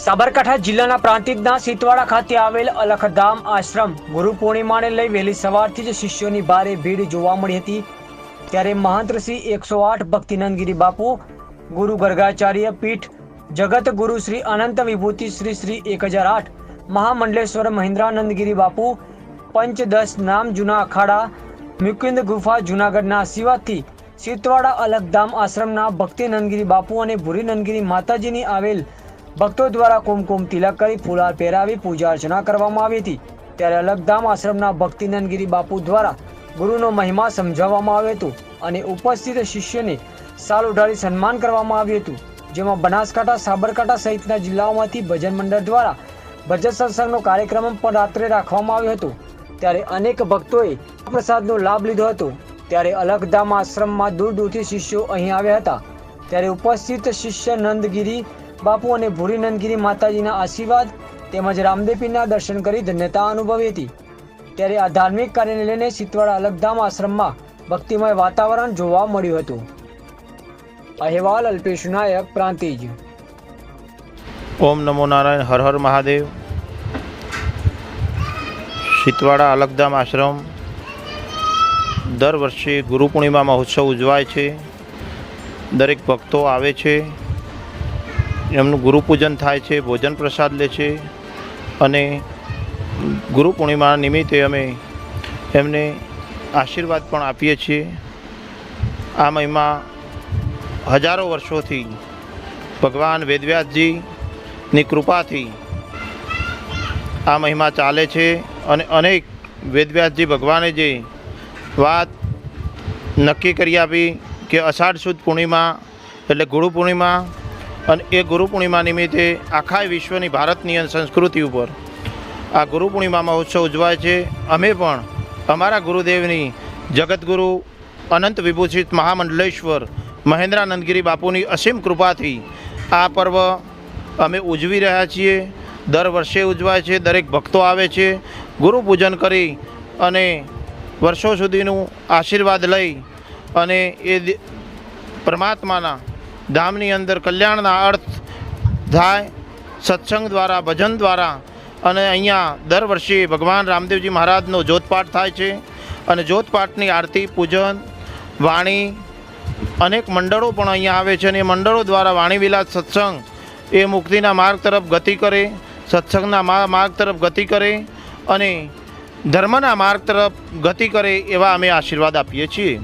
સાબરકાંઠા જિલ્લાના પ્રાંતિજના સિતવાડા ખાતે આવેલ અલખધામ આશ્રમ ગુરુ પૂર્ણિમાને લઈ વહેલી સવારથી જ શિષ્યોની ભારે ભીડ જોવા મળી હતી. ત્યારે મહંતશ્રી એકસો આઠ ભક્તિનંદગીરી બાપુ, ગુરુ ગર્ગાચાર્ય પીઠ, જગત ગુરુ શ્રી અનંત વિભૂતિ શ્રી શ્રી એક હજાર આઠ, મહામંડલેશ્વર મહેન્દ્રાનંદગીરી બાપુ પંચ દસ નામ જૂના અખાડા મુકુંદ ગુફા જૂનાગઢના આશીર્વાદથી સીતવાડા અલગધામ આશ્રમના ભક્તિનંદગીરી બાપુ અને ભૂરીનંદગીરી માતાજીની આવેલ ભક્તો દ્વારા કુમકુમ તિલક કરી ફુલાર પહેરાવી પૂજા અર્ચના કરવામાં આવી હતી. ત્યારે અલગધામ આશ્રમના ભક્તિનંદગીરી બાપુ દ્વારા ગુરુનો મહિમા સમજાવવામાં આવ્યો હતો અને ઉપસ્થિત શિષ્યને સાલ ઉઢાડી સન્માન કરવામાં આવ્યું હતું. જેમાં બનાસકાંઠા, સાબરકાંઠા સહિતના જિલ્લાઓમાંથી ભજન મંડળ દ્વારા ભજન સત્સંગનો કાર્યક્રમ પણ રાત્રે રાખવામાં આવ્યો હતો. ત્યારે અનેક ભક્તોએ પ્રસાદનો લાભ લીધો હતો. ત્યારે અલગધામ આશ્રમમાં દૂર દૂરથી શિષ્યો અહીં આવ્યા હતા. ત્યારે ઉપસ્થિત શિષ્ય નંદગીરી બાપુ અને ભૂરી નંદગીરી માતાજીના આશીર્વાદ તેમજ રામદેવીના દર્શન કરી ધન્યતા અનુભવી હતી. ત્યારે આ ધાર્મિક કાર્યને લઈને સિતવાડા અલગધામ આશ્રમમાં ભક્તિમય વાતાવરણ જોવા મળ્યું હતું. અહેવાલ અલ્પેશ નાયક, પ્રાંતિજ. ઓમ નમો નારાયણ, હર હર મહાદેવ. સિતવાડા અલગધામ આશ્રમ દર વર્ષે ગુરુ પૂર્ણિમા મહોત્સવ ઉજવાય છે. દરેક ભક્તો આવે છે. એમનું ગુરુપૂજન થાય છે, ભોજન પ્રસાદ લે છે અને ગુરુ પૂર્ણિમા નિમિત્તે અમે એમને આશીર્વાદ પણ આપીએ છીએ. આ મહિમા હજારો વર્ષોથી ભગવાન વેદવ્યાસજીની કૃપાથી આ મહિમા ચાલે છે અને અનેક વેદવ્યાસજી ભગવાને જે વાત નક્કી કરી આપી કે અષાઢ સુદ પૂર્ણિમા એટલે ગુરુ પૂર્ણિમા અને એ ગુરુ પૂર્ણિમા નિમિત્તે આખા વિશ્વની ભારતની અને સંસ્કૃતિ ઉપર આ ગુરુ પૂર્ણિમા મહોત્સવ ઉજવાય છે. અમે પણ અમારા ગુરુદેવની જગતગુરુ અનંત વિભૂષિત મહામંડલેશ્વર મહેન્દ્રાનંદગીરી બાપુની અસીમ કૃપાથી આ પર્વ અમે ઉજવી રહ્યા છીએ. દર વર્ષે ઉજવાય છે, દરેક ભક્તો આવે છે. ગુરુ પૂજન કરી અને વર્ષો સુધીનું આશીર્વાદ લઈ અને એ પરમાત્માના ધામની અંદર કલ્યાણના અર્થ થાય, સત્સંગ દ્વારા, ભજન દ્વારા અને અહીંયા દર વર્ષે ભગવાન રામદેવજી મહારાજનો જોતપાઠ થાય છે અને જોતપાઠની આરતી, પૂજન, વાણી અનેક મંડળો પણ અહીંયા આવે છે અને એ મંડળો દ્વારા વાણીવિલાસ સત્સંગ એ મુક્તિના માર્ગ તરફ ગતિ કરે, સત્સંગના માર્ગ તરફ ગતિ કરે અને ધર્મના માર્ગ તરફ ગતિ કરે એવા અમે આશીર્વાદ આપીએ છીએ.